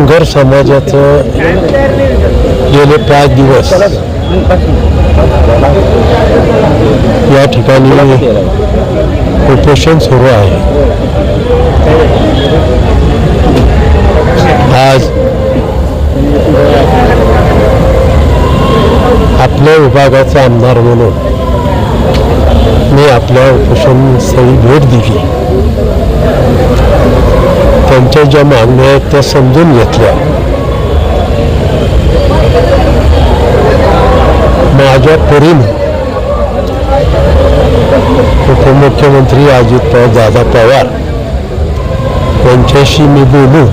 धनगर समाजाचं गेले पाच दिवस. या ठिकाणी उपोषण सुरू आहे. आज आपल्या विभागाचा आमदार म्हणून मी आपल्या उपोषणस्थळी भेट दिली. त्यांच्या ज्या मागण्या आहेत त्या समजून घेतल्या. माझ्या परीने उपमुख्यमंत्री अजित पवार दादा पवार यांच्याशी मी बोलू.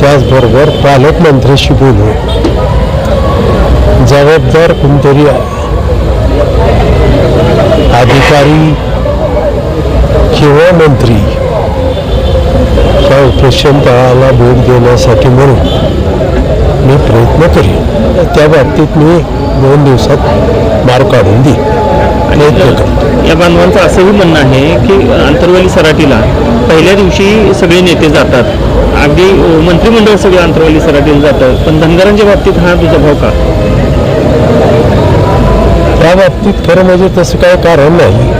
त्याचबरोबर पालकमंत्र्याशी बोलू. जबाबदार कोणतरी अधिकारी किंवा मंत्री त्या उपोषण तळाला भेट देण्यासाठी म्हणून मी प्रयत्न करीन. त्या बाबतीत मी दोन दिवसात मार काढून देईन. प्रयत्न करेन. या बांधवांचं असंही म्हणणं आहे की आंतरवाली सराटीला पहिल्या दिवशी सगळे नेते जातात. अगदी मंत्रिमंडळ सगळं आंतरवाली सराटीला जातं पण धनगरांच्या बाबतीत हा तुझा भाव का? त्या बाबतीत खरं म्हणजे तसं काही कारण नाही.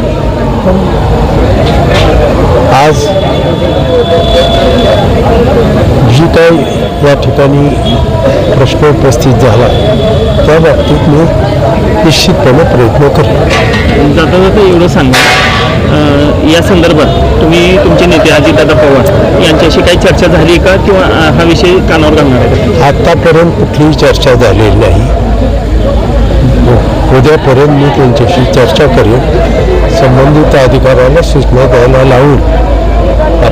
आज काही या ठिकाणी प्रश्न उपस्थित झाला? त्या बाबतीत मी निश्चितपणे प्रयत्न करेन जाता जाता एवढं सांगा. या संदर्भात तुम्ही तुमचे नेते अजितदादा पवार यांच्याशी काही चर्चा झाली का किंवा हा विषय कानावर घालणार आहे? आत्तापर्यंत कुठलीही चर्चा झालेली नाही. उद्यापर्यंत मी त्यांच्याशी चर्चा करेन. संबंधित अधिकाऱ्याला सूचना द्यायला लावून